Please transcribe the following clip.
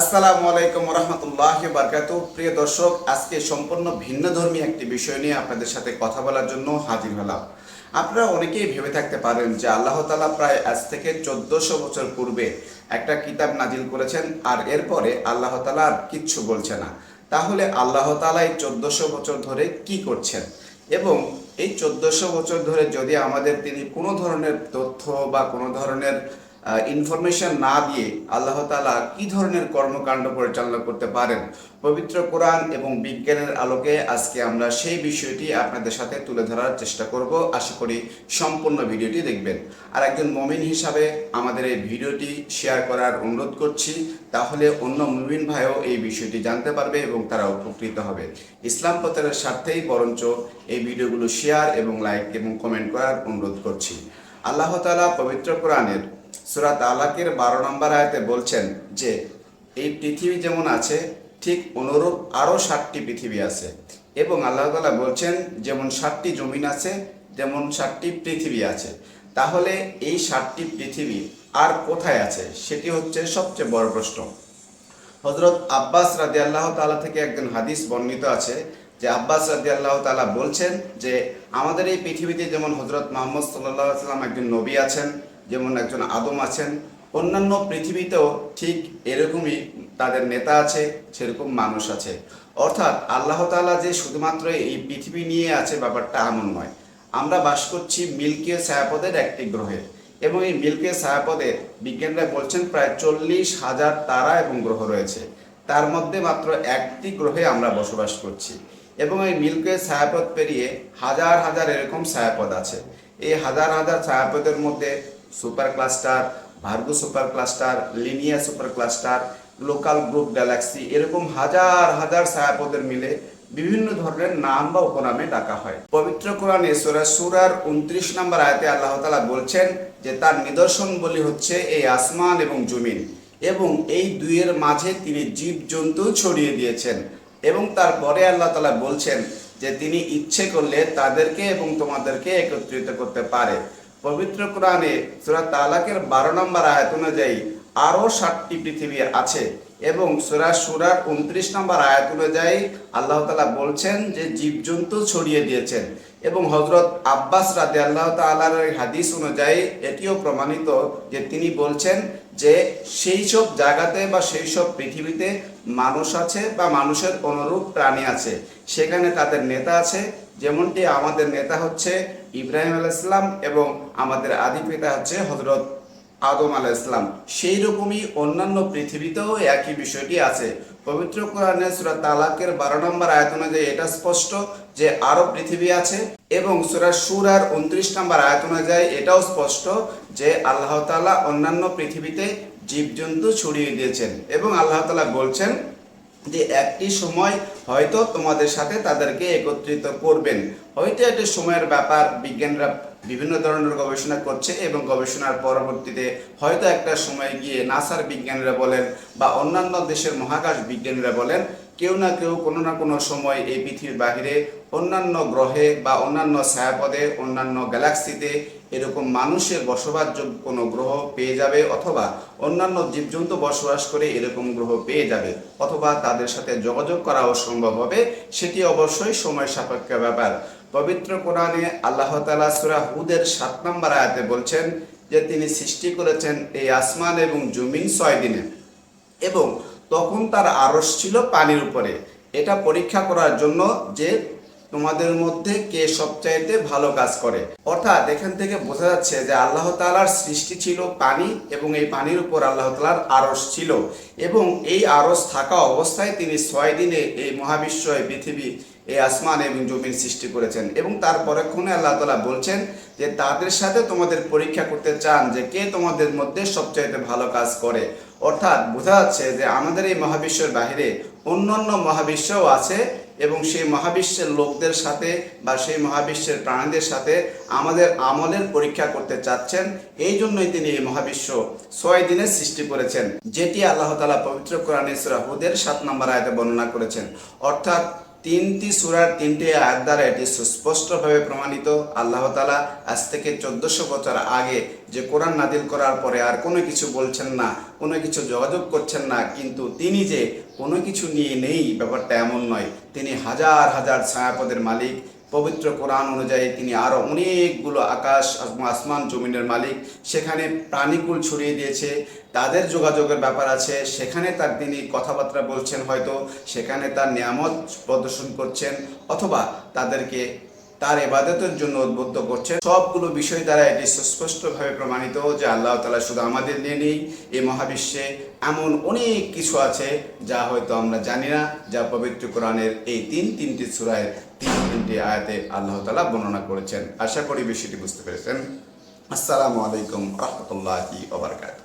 আসসালামু আলাইকুম রহমতুল্লাহ বারকাত প্রিয় দর্শক, আজকে সম্পূর্ণ ভিন্ন ধর্মী একটি বিষয় নিয়ে আপনাদের সাথে কথা বলার জন্য হাজির হলাম। আপনারা অনেকেই ভেবে থাকতে পারেন যে আল্লাহ তালা প্রায় আজ থেকে চোদ্দশো বছর পূর্বে একটা কিতাব নাজিল করেছেন আর এরপরে আল্লাহ তালা আর কিচ্ছু বলছে না। তাহলে আল্লাহ তালা এই চোদ্দশো বছর ধরে কি করছেন? এবং এই চোদ্দশো বছর ধরে যদি আমাদের তিনি কোনো ধরনের তথ্য বা কোনো ধরনের ইনফরমেশন না দিয়ে আল্লাহ তালা কি ধরনের কর্মকাণ্ড পরিচালনা করতে পারেন? পবিত্র কোরআন এবং বিজ্ঞানের আলোকে আজকে আমরা সেই বিষয়টি আপনাদের সাথে তুলে ধরার চেষ্টা করব। আশা করি সম্পূর্ণ ভিডিওটি দেখবেন। আর একজন মমিন হিসাবে আমাদের এই ভিডিওটি শেয়ার করার অনুরোধ করছি, তাহলে অন্য মুমিন ভাইও এই বিষয়টি জানতে পারবে এবং তারা উপকৃত হবে। ইসলাম প্রচারের স্বার্থেই বরঞ্চ এই ভিডিওগুলো শেয়ার এবং লাইক এবং কমেন্ট করার অনুরোধ করছি। আল্লাহ তালা পবিত্র কোরআনের সুরাত আলাকের বারো নম্বর আয়াতে বলছেন যে, এই পৃথিবী যেমন আছে, ঠিক অনুরূপ আরও ষাটটি পৃথিবী আছে। এবং আল্লাহ তালা বলছেন, যেমন ষাটটি জমিন আছে যেমন ষাটটি পৃথিবী আছে। তাহলে এই ষাটটি পৃথিবী আর কোথায় আছে? সেটি হচ্ছে সবচেয়ে বড় প্রশ্ন। হজরত আব্বাস রাজি আল্লাহ তালা থেকে একজন হাদিস বর্ণিত আছে যে, আব্বাস রাজি আল্লাহ তালা বলছেন যে, আমাদের এই পৃথিবীতে যেমন হজরত মোহাম্মদ সাল্লাহ সাল্লাম একজন নবী আছেন যেমন একজন আদম আছেন, অন্যান্য পৃথিবীতেও ঠিক এরকমই তাদের নেতা আছে, সেরকম মানুষ আছে। অর্থাৎ আল্লাহ তাআলা যে শুধুমাত্র এই পৃথিবী নিয়ে আছে, ব্যাপারটা এমন নয়। আমরা বাস করছি মিল্কীয় ছায়াপদের একটি গ্রহে এবং এই মিল্কীয় ছায়াপদে বিজ্ঞানীরা বলছেন প্রায় চল্লিশ হাজার তারা এবং গ্রহ রয়েছে। তার মধ্যে মাত্র একটি গ্রহে আমরা বসবাস করছি এবং এই মিল্কীয় ছায়াপথ পেরিয়ে হাজার হাজার এরকম ছায়াপথ আছে। এই হাজার হাজার ছায়াপথের মধ্যে supercluster, Virgo supercluster, Laniakea supercluster, local group galaxy, এরকম হাজার হাজার ছায়াপথের মিলে বিভিন্ন ধরনের নাম বা উপনামে ডাকা হয়। পবিত্র কোরআনে সূরা সুরার উনত্রিশ নম্বর আয়তে আল্লাহ তাআলা বলছেন যে, তার নিদর্শন বলি হচ্ছে এই আসমান এবং জমিন এবং এই দুইয়ের মাঝে তিনি জীব জন্তু ছড়িয়ে দিয়েছেন এবং তারপরে আল্লাহ তালা বলছেন যে, তিনি ইচ্ছে করলে তাদেরকে এবং তোমাদেরকে একত্রিত করতে পারে। পবিত্র কোরআনে সূরা তালাকের বারো নম্বর আয়াত অনুযায়ী আরও সাতটি পৃথিবী আছে এবং সূরা সুরার উনত্রিশ নম্বর আয়াত অনুযায়ী আল্লাহ তালা বলছেন যে জীবজন্তু ছড়িয়ে দিয়েছেন এবং হজরত আব্বাস রাতে আল্লাহ তালার হাদিস অনুযায়ী এটিও প্রমাণিত যে তিনি বলছেন যে সেই সব জায়গাতে বা সেই সব পৃথিবীতে মানুষ আছে বা মানুষের অনুরূপ প্রাণী আছে, সেখানে তাদের নেতা আছে যেমনটি আমাদের নেতা হচ্ছে ইব্রাহিম আল ইসলাম এবং আমাদের আদি পিতা হচ্ছে হজরত আদম আলাহ ইসলাম সেই রকমই অন্যান্য পৃথিবীতেও একই বিষয়টি আছে। পবিত্র কোরআনে সূরা তালাকের বারো নম্বর আয়াত অনুযায়ী এটা স্পষ্ট যে আরও পৃথিবী আছে এবং সূরা সুরার উনত্রিশ নম্বর আয়াত অনুযায়ী এটাও স্পষ্ট যে আল্লাহ তাআলা অন্যান্য পৃথিবীতে জীবজন্তু ছড়িয়ে দিয়েছেন এবং আল্লাহ তাআলা বলছেন যে একটি সময় হয়তো তোমাদের সাথে তাদেরকে একত্রিত করবেন। হয়তো একটি সময়ের ব্যাপার বিজ্ঞানীরা বিভিন্ন ধরনের গবেষণা করছে এবং গবেষণার পরবর্তীতে হয়তো একটা সময় গিয়ে নাসার বিজ্ঞানীরা বলেন বা অন্যান্য দেশের মহাকাশ বিজ্ঞানীরা বলেন, কেউ না কেউ কোনো না কোনো সময় এই পৃথিবীর বাহিরে অন্যান্য গ্রহে বা অন্যান্য ছায়াপদে, অন্যান্য গ্যালাক্সিতে এরকম মানুষের বসবাসযোগ্য কোনো গ্রহ পেয়ে যাবে অথবা অন্যান্য জীবজন্তু বসবাস করে এরকম গ্রহ পেয়ে যাবে অথবা তাদের সাথে যোগাযোগ করাও সম্ভব হবে, সেটি অবশ্যই সময় সাপেক্ষ ব্যাপার। পবিত্র কোরআনে আল্লাহ তালা সুরা হুদের সাত নম্বর আয়াতে বলছেন যে তিনি সৃষ্টি করেছেন এই আসমান এবং জমিন ছয় দিনে এবং তখন তার আড়স ছিল পানির উপরে। এটা পরীক্ষা করার জন্য যে তোমাদের মধ্যে কে সবচাইতে ভালো কাজ করে? অর্থাৎ এখান থেকে বোঝা যাচ্ছে যে আল্লাহ তালার সৃষ্টি ছিল পানি এবং এই পানির উপর আল্লাহ তালার আড়স ছিল এবং এই আড়স থাকা অবস্থায় তিনি ছয় দিনে এই মহাবিশ্ব পৃথিবী, এই আসমান এবং জমির সৃষ্টি করেছেন এবং তার পরক্ষণে আল্লাহ তালা বলছেন যে তাদের সাথে তোমাদের পরীক্ষা করতে চান যে কে তোমাদের মধ্যে সবচাইতে ভালো কাজ করে। অর্থাৎ বোঝা যাচ্ছে যে আমাদের এই মহাবিশ্বের বাহিরে অন্যান্য মহাবিশ্বও আছে এবং সেই মহাবিশ্বের লোকদের সাথে বা সেই মহাবিশ্বের প্রাণীদের সাথে আমাদের আমলের পরীক্ষা করতে চাচ্ছেন, এই জন্যই তিনি এই মহাবিশ্ব ছয় দিনের সৃষ্টি করেছেন, যেটি আল্লাহ তালা পবিত্র কোরআন ইসরা হুদের সাত নম্বর আয়তে বর্ণনা করেছেন। অর্থাৎ তিনটি সুরার তিনটি আয়াত দ্বারা এটি সুস্পষ্টভাবে প্রমাণিত। আল্লাহ তালা আজ থেকে চোদ্দশো বছর আগে যে কোরআন নাদিল করার পরে আর কোনো কিছু বলছেন না, কোনো কিছু যোগাযোগ করছেন না, কিন্তু তিনি যে কোনো কিছু নিয়ে নেই, ব্যাপারটা এমন নয়। তিনি হাজার হাজার ছায়াপদের মালিক পবিত্র কোরআন অনুযায়ী তিনি আরও অনেকগুলো আকাশ আসমান জমিনের মালিক। সেখানে প্রাণীকুল ছড়িয়ে দিয়েছে। তাদের যোগাযোগের ব্যাপার আছে। সেখানে তার তিনি কথাবার্তা বলছেন হয়তো। সেখানে তার নিয়ামত প্রদর্শন করছেন। অথবা তাদেরকে তার এবাদতের জন্য উদ্বুদ্ধ করছেন সবগুলো বিষয় দ্বারা এটি সুস্পষ্টভাবে প্রমাণিত যে আল্লাহ তালা শুধু আমাদের নিয়ে নেই, এই মহাবিশ্বে এমন অনেক কিছু আছে যা হয়তো আমরা জানি না, যা পবিত্র কোরআনের এই তিন তিনটি সুরায় তিন তিনটি আয়াতে আল্লাহ তালা বর্ণনা করেছেন। আশা করি বিষয়টি বুঝতে পেরেছেন। আসসালামু আলাইকুম রহমতুল্লাহি ওবরকাত